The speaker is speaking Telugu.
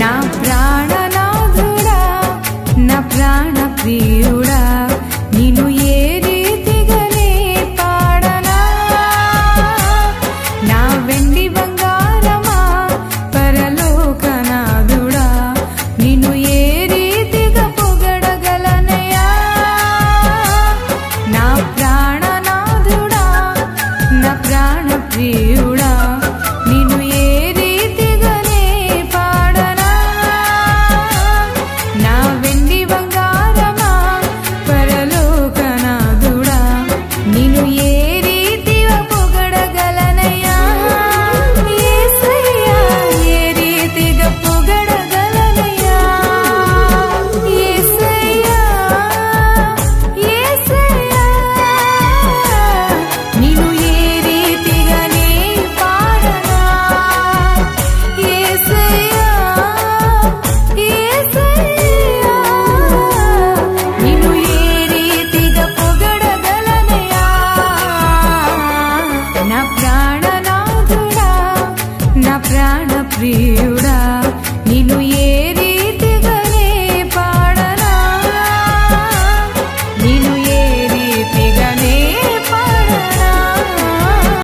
నా ప్రాణనాథుడా నా ప్రాణ ప్రియ నా ప్రాణనాథుడా నా ప్రాణ ప్రియుడా